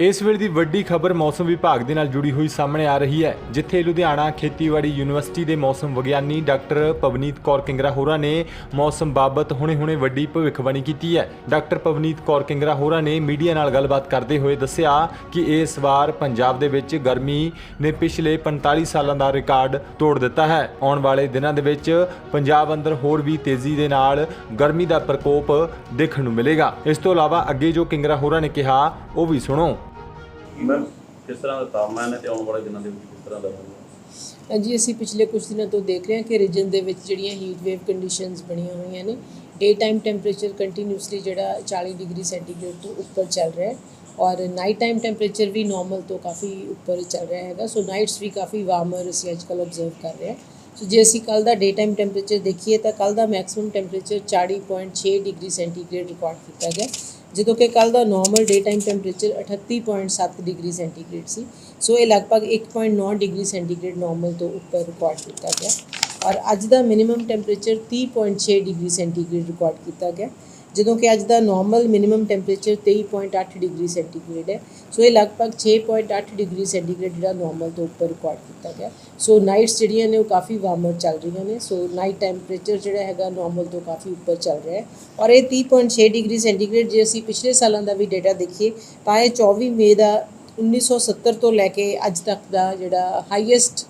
ਇਸ ਵੇਲੇ ਦੀ ਵੱਡੀ ਖਬਰ ਮੌਸਮ ਵਿਭਾਗ ਦੇ ਨਾਲ ਜੁੜੀ ਹੋਈ ਸਾਹਮਣੇ ਆ ਰਹੀ ਹੈ, ਜਿੱਥੇ ਲੁਧਿਆਣਾ ਖੇਤੀਬਾੜੀ ਯੂਨੀਵਰਸਿਟੀ ਦੇ ਮੌਸਮ ਵਿਗਿਆਨੀ ਡਾਕਟਰ ਪਵਨੀਤ ਕੌਰ ਕਿੰਗਰਾ ਹੋਰਾਂ ਨੇ ਮੌਸਮ ਬਾਬਤ ਹੁਣੇ-ਹੁਣੇ ਵੱਡੀ ਭਵਿੱਖਬਾਣੀ ਕੀਤੀ ਹੈ। ਡਾਕਟਰ ਪਵਨੀਤ ਕੌਰ ਕਿੰਗਰਾ ਹੋਰਾਂ ਨੇ ਮੀਡੀਆ ਨਾਲ ਗੱਲਬਾਤ ਕਰਦੇ ਹੋਏ ਦੱਸਿਆ ਕਿ ਇਸ ਵਾਰ ਪੰਜਾਬ ਦੇ ਵਿੱਚ ਗਰਮੀ ਨੇ ਪਿਛਲੇ 45 ਸਾਲਾਂ ਦਾ ਰਿਕਾਰਡ ਤੋੜ ਦਿੱਤਾ ਹੈ। ਆਉਣ ਵਾਲੇ ਦਿਨਾਂ ਦੇ ਵਿੱਚ ਪੰਜਾਬ ਅੰਦਰ ਹੋਰ ਵੀ ਤੇਜ਼ੀ ਦੇ ਨਾਲ ਗਰਮੀ ਦਾ ਪ੍ਰਕੋਪ ਦੇਖਣ ਨੂੰ ਮਿਲੇਗਾ। ਇਸ ਤੋਂ ਇਲਾਵਾ ਅੱਗੇ ਜੋ ਕਿੰਗਰਾ ਹੋਰਾਂ ਨੇ ਕਿਹਾ, ਉਹ ਵੀ ਸੁਣੋ। ਮੈਮ ਕਿਸ ਤਰ੍ਹਾਂ ਦਾ ਤਾਪਮਾਨ ਹੈ? ਤੇ ਆਉਣ ਵਾਲੇ ਦਿਨਾਂ ਦੇ ਵਿੱਚ ਕਿਸ ਤਰ੍ਹਾਂ ਦਾ ਰਹੇਗਾ ਜੀ, ਅਸੀਂ ਪਿਛਲੇ ਕੁਝ ਦਿਨਾਂ ਤੋਂ ਦੇਖ ਰਹੇ ਹਾਂ ਕਿ ਰੀਜਨ ਦੇ ਵਿੱਚ ਜਿਹੜੀਆਂ ਹੀਟ ਵੇਵ ਕੰਡੀਸ਼ਨਸ ਬਣੀਆਂ ਹੋਈਆਂ ਨੇ ਡੇ ਟਾਈਮ ਟੈਂਪਰੇਚਰ ਕੰਟੀਨਿਊਸਲੀ ਜਿਹੜਾ 40 ਡਿਗਰੀ ਸੈਂਟੀਗ੍ਰੇਡ ਤੋਂ ਉੱਪਰ ਚੱਲ ਰਿਹਾ ਹੈ ਔਰ ਨਾਈਟ ਟਾਈਮ ਟੈਂਪਰੇਚਰ ਵੀ ਨਾਰਮਲ ਤੋਂ ਕਾਫੀ ਉੱਪਰ ਚੱਲ ਰਿਹਾ ਹੈਗਾ ਸੋ ਨਾਈਟਸ ਵੀ ਕਾਫੀ ਵਾਰਮਰ ਅਸੀਂ ਅੱਜ ਅੱਜਕੱਲ੍ਹ ਆਬਜ਼ਰਵ ਕਰ ਰਹੇ ਹਾਂ। ਸੋ ਜੇ ਅਸੀਂ ਕੱਲ ਦਾ ਡੇ ਟਾਈਮ ਟੈਂਪਰੇਚਰ ਦੇਖੀਏ ਤਾਂ ਕੱਲ ਦਾ maximum temperature 40.6 degree centigrade record ਕੀਤਾ ਗਿਆ। ਜਦੋਂ ਕਿ ਕੱਲ ਦਾ normal day time temperature 38.7 degree centigrade ਸੀ ਸੋ ਇਹ ਲਗਭਗ 1.9 ਡਿਗਰੀ ਸੈਂਟੀਗ੍ਰੇਡ ਨਾਰਮਲ ਤੋਂ ਉੱਪਰ ਰਿਕਾਰਡ ਕੀਤਾ ਗਿਆ ਔਰ ਅੱਜ ਦਾ minimum temperature 30.6 degree centigrade record ਕੀਤਾ ਗਿਆ ਜਦੋਂ ਕਿ ਅੱਜ ਦਾ normal minimum temperature 23.8 degree centigrade ਹੈ। ਸੋ ਇਹ ਲਗਭਗ 6.8 ਡਿਗਰੀ ਸੈਂਟੀਗ੍ਰੇਡ ਜਿਹੜਾ ਨਾਰਮਲ ਤੋਂ ਉੱਪਰ ਰਿਕਾਰਡ ਕੀਤਾ ਗਿਆ। ਸੋ ਨਾਈਟਸ ਜਿਹੜੀਆਂ ਨੇ ਉਹ ਕਾਫੀ ਵਾਰਮਰ ਚੱਲ ਰਹੀਆਂ ਨੇ। ਸੋ ਨਾਈਟ ਟੈਂਪਰੇਚਰ ਜਿਹੜਾ ਹੈਗਾ ਨਾਰਮਲ ਤੋਂ ਕਾਫੀ ਉੱਪਰ ਚੱਲ ਰਿਹਾ ਹੈ। ਔਰ ਇਹ 30.6 ਡਿਗਰੀ ਸੈਂਟੀਗ੍ਰੇਡ ਜੇ ਅਸੀਂ ਪਿਛਲੇ ਸਾਲਾਂ ਦਾ ਵੀ ਡਾਟਾ ਦੇਖੀਏ, ਤਾਂ ਇਹ 24 ਮਈ ਦਾ 1970 ਤੋਂ ਲੈ ਕੇ ਅੱਜ ਤੱਕ ਦਾ ਜਿਹੜਾ highest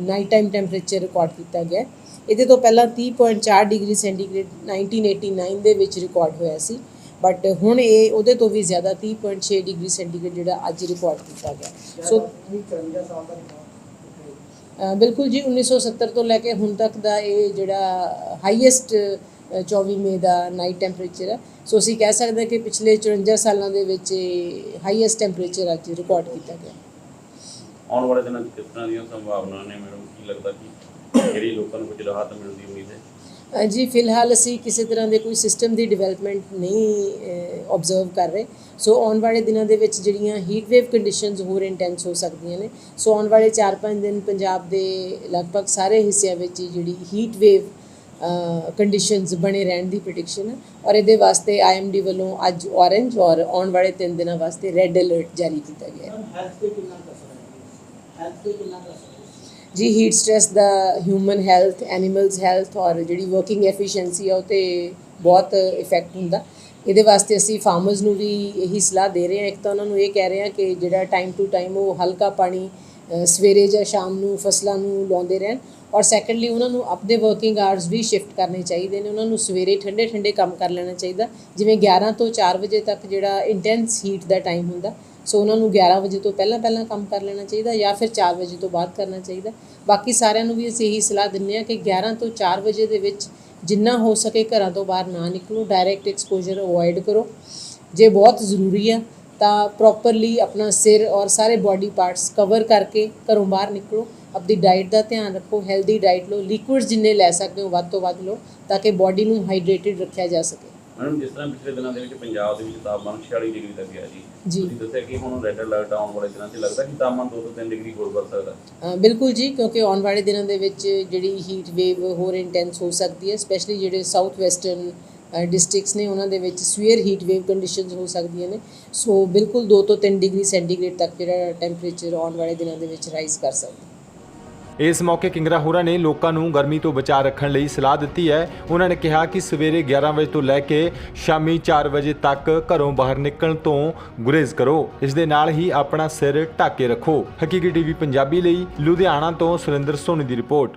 night time temperature record ਕੀਤਾ ਗਿਆ ਹੈ। ਇਹਦੇ ਤੋਂ ਪਹਿਲਾਂ 30.4 ਡਿਗਰੀ ਸੈਂਟੀਗ੍ਰੇਡ 1989 ਦੇ ਵਿੱਚ ਰਿਕਾਰਡ ਹੋਇਆ ਸੀ। ਬਟ ਹੁਣ ਇਹ ਉਹਦੇ ਤੋਂ ਵੀ ਜ਼ਿਆਦਾ 30.6 ਡਿਗਰੀ ਸੈਂਟੀਗ੍ਰੇਡ ਜਿਹੜਾ ਅੱਜ ਰਿਕਾਰਡ ਕੀਤਾ ਗਿਆ। ਸੋ ਅ, ਬਿਲਕੁਲ ਜੀ 1970 ਤੋਂ ਲੈ ਕੇ ਹੁਣ ਤੱਕ ਦਾ ਇਹ ਜਿਹੜਾ ਹਾਈਐਸਟ 24 ਮਈ ਦਾ ਨਾਈਟ ਟੈਂਪਰੇਚਰ ਹੈ ਸੋ ਅਸੀਂ ਕਹਿ ਸਕਦੇ ਹਾਂ ਕਿ ਪਿਛਲੇ 54 ਸਾਲਾਂ ਦੇ ਵਿੱਚ ਹਾਈਐਸਟ ਟੈਂਪਰੇਚਰ ਅੱਜ ਰਿਕਾਰਡ ਕੀਤਾ ਗਿਆ। ਆਉਣ ਵਾਲੇ ਦਿਨਾਂ 'ਚ ਕਿਸ ਤਰ੍ਹਾਂ ਦੀਆਂ ਸੰਭਾਵਨਾਵਾਂ ਨੇ ਮੈਡਮ? ਕੀ ਲੱਗਦਾ ਕਿ ਜਿਹੜੀ ਲੋਕਾਂ ਨੂੰ ਕੁਝ ਰਾਹਤ ਮਿਲਣ ਦੀ ਉਮੀਦ ਹੈ? ਜੀ ਫਿਲਹਾਲ ਅਸੀਂ ਕਿਸੇ ਤਰ੍ਹਾਂ ਦੇ ਕੋਈ ਸਿਸਟਮ ਦੀ ਡਿਵੈਲਪਮੈਂਟ ਨਹੀਂ ਆਬਜ਼ਰਵ ਕਰ ਰਹੇ। ਸੋ ਆਉਣ ਵਾਲੇ ਦਿਨਾਂ ਦੇ ਵਿੱਚ ਜਿਹੜੀਆਂ ਹੀਟ ਵੇਵ ਕੰਡੀਸ਼ਨਸ ਹੋਰ ਇੰਟੈਂਸ ਹੋ ਸਕਦੀਆਂ ਨੇ। ਸੋ ਆਉਣ ਵਾਲੇ 4-5 ਦਿਨ ਪੰਜਾਬ ਦੇ ਲਗਭਗ ਸਾਰੇ ਹਿੱਸਿਆਂ ਵਿੱਚ ਹੀ ਜਿਹੜੀ ਹੀਟ ਵੇਵ ਕੰਡੀਸ਼ਨਸ ਬਣੇ ਰਹਿਣ ਦੀ ਪ੍ਰੈਡਿਕਸ਼ਨ ਹੈ। ਔਰ ਇਹਦੇ ਵਾਸਤੇ ਆਈਐਮਡੀ ਵੱਲੋਂ ਅੱਜ ਔਰੇਂਜ ਔਰ ਆਉਣ ਵਾਲੇ 3 ਦਿਨਾਂ ਵਾਸਤੇ ਰੈੱਡ ਅਲਰਟ ਜਾਰੀ ਕੀਤਾ ਗਿਆ ਹੈ। ਹੈਲਥ ਤੇ ਕਿੰਨਾ ਜੀ ਹੀਟ ਸਟ੍ਰੈਸ ਦਾ ਹਿਊਮਨ ਹੈਲਥ ਐਨੀਮਲਸ ਹੈਲਥ ਔਰ ਜਿਹੜੀ ਵਰਕਿੰਗ ਐਫੀਸ਼ੀਐਂਸੀ ਆ, ਉਹ ਤੇ ਬਹੁਤ ਇਫੈਕਟ ਹੁੰਦਾ। ਇਹਦੇ ਵਾਸਤੇ ਅਸੀਂ ਫਾਰਮਰਸ ਨੂੰ ਵੀ ਇਹੀ ਸਲਾਹ ਦੇ ਰਹੇ ਹਾਂ। ਇੱਕ ਤਾਂ ਉਹਨਾਂ ਨੂੰ ਇਹ ਕਹਿ ਰਹੇ ਹਾਂ ਕਿ ਜਿਹੜਾ ਟਾਈਮ ਟੂ ਟਾਈਮ ਉਹ ਹਲਕਾ ਪਾਣੀ ਸਵੇਰੇ ਜਾਂ ਸ਼ਾਮ ਨੂੰ ਫਸਲਾਂ ਨੂੰ ਲਾਉਂਦੇ ਰਹਿਣ ਔਰ ਸੈਕੰਡਲੀ ਉਹਨਾਂ ਨੂੰ ਆਪਣੇ ਵਰਕਿੰਗ ਆਵਰਸ ਵੀ ਸ਼ਿਫਟ ਕਰਨੇ ਚਾਹੀਦੇ ਨੇ, ਉਹਨਾਂ ਨੂੰ ਸਵੇਰੇ ਠੰਡੇ ਠੰਡੇ ਕੰਮ ਕਰ ਲੈਣਾ ਚਾਹੀਦਾ, ਜਿਵੇਂ 11 ਤੋਂ 4 ਵਜੇ ਤੱਕ ਜਿਹੜਾ ਇੰਟੈਂਸ ਹੀਟ ਦਾ ਟਾਈਮ ਹੁੰਦਾ ਸੋ ਉਹਨਾਂ ਨੂੰ 11 ਵਜੇ ਤੋਂ ਪਹਿਲਾਂ ਪਹਿਲਾਂ ਕੰਮ ਕਰ ਲੈਣਾ ਚਾਹੀਦਾ ਜਾਂ ਫਿਰ 4 ਵਜੇ ਤੋਂ ਬਾਅਦ ਕਰਨਾ ਚਾਹੀਦਾ। ਬਾਕੀ ਸਾਰਿਆਂ ਨੂੰ ਵੀ ਅਸੀਂ ਇਹੀ ਸਲਾਹ ਦਿੰਦੇ ਹਾਂ ਕਿ 11 ਤੋਂ 4 ਵਜੇ ਦੇ ਵਿੱਚ ਜਿੰਨਾ ਹੋ ਸਕੇ ਘਰਾਂ ਤੋਂ ਬਾਹਰ ਨਾ ਨਿਕਲੋ ਡਾਇਰੈਕਟ ਐਕਸਪੋਜ਼ਰ ਅਵੋਇਡ ਕਰੋ। ਜੇ ਬਹੁਤ ਜ਼ਰੂਰੀ ਆ ਤਾਂ ਪ੍ਰੋਪਰਲੀ ਆਪਣਾ ਸਿਰ ਔਰ ਸਾਰੇ ਬਾਡੀ ਪਾਰਟਸ ਕਵਰ ਕਰਕੇ ਘਰੋਂ ਬਾਹਰ ਨਿਕਲੋ। ਆਪਣੀ ਡਾਈਟ ਦਾ ਧਿਆਨ ਰੱਖੋ ਹੈਲਦੀ ਡਾਈਟ ਲਓ ਲਿਕੁਇਡਸ ਜਿੰਨੇ ਲੈ ਸਕਦੇ ਹੋ ਵੱਧ ਤੋਂ ਵੱਧ ਲਓ ਤਾਂ ਕਿ ਬਾਡੀ ਨੂੰ ਹਾਈਡਰੇਟਡ ਰੱਖਿਆ ਜਾ ਸਕੇ। ਮੈਡਮ ਜਿਸ ਤਰ੍ਹਾਂ ਪਿਛਲੇ ਦਿਨਾਂ ਦੇ ਵਿੱਚ ਪੰਜਾਬ ਦੇ ਵਿੱਚ ਤਾਪਮਾਨ 46 ਡਿਗਰੀ ਤੱਕ ਗਿਆ ਜੀ। ਤੁਸੀਂ ਦੱਸਿਆ ਕਿ ਹੁਣ ਰੈੱਡ ਅਲਰਟ ਆਉਣ ਵਾਲੇ ਦਿਨਾਂ 'ਚ ਲੱਗਦਾ ਕਿ ਤਾਪਮਾਨ 2 ਤੋਂ 3 ਡਿਗਰੀ ਹੋਰ ਵੱਧ ਸਕਦਾ। ਬਿਲਕੁਲ ਜੀ ਕਿਉਂਕਿ ਆਉਣ ਵਾਲੇ ਦਿਨਾਂ ਦੇ ਵਿੱਚ ਜਿਹੜੀ ਹੀਟ ਵੇਵ ਹੋਰ ਇੰਟੈਂਸ ਹੋ ਸਕਦੀ ਹੈ ਸਪੈਸ਼ਲੀ ਜਿਹੜੇ ਸਾਊਥ ਵੈਸਟਰਨ ਡਿਸਟ੍ਰਿਕਟਸ ਨੇ ਉਹਨਾਂ ਦੇ ਵਿੱਚ ਸਵੀਅਰ ਹੀਟ ਵੇਵ ਕੰਡੀਸ਼ਨਸ ਹੋ ਸਕਦੀਆਂ ਨੇ। ਸੋ ਬਿਲਕੁਲ 2 ਤੋਂ 3 ਡਿਗਰੀ ਸੈਂਟੀਗ੍ਰੇਡ ਤੱਕ ਜਿਹੜਾ ਟੈਂਪਰੇਚਰ ਆਉਣ ਵਾਲੇ ਦਿਨਾਂ ਦੇ ਵਿੱਚ ਰਾਈਜ਼ ਕਰ ਸਕਦਾ। ਇਸ ਮੌਕੇ ਕਿੰਗਰਾ ਹੋਰਾਂ ਨੇ ਲੋਕਾਂ ਨੂੰ ਗਰਮੀ ਤੋਂ ਬਚਾਅ ਰੱਖਣ ਲਈ ਸਲਾਹ ਦਿੱਤੀ ਹੈ। ਉਹਨਾਂ ਨੇ ਕਿਹਾ ਕਿ ਸਵੇਰੇ 11 ਵਜੇ ਤੋਂ ਲੈ ਕੇ ਸ਼ਾਮੀ 4 ਵਜੇ ਤੱਕ ਘਰੋਂ ਬਾਹਰ ਨਿਕਲਣ ਤੋਂ ਗੁਰੇਜ਼ ਕਰੋ। ਇਸ ਦੇ ਨਾਲ ਹੀ ਆਪਣਾ ਸਿਰ ਢੱਕ ਕੇ ਰੱਖੋ। ਹਕੀਕੀ ਟੀਵੀ ਪੰਜਾਬੀ ਲਈ ਲੁਧਿਆਣਾ ਤੋਂ ਸੁਰਿੰਦਰ ਸੋਨੀ ਦੀ ਰਿਪੋਰਟ।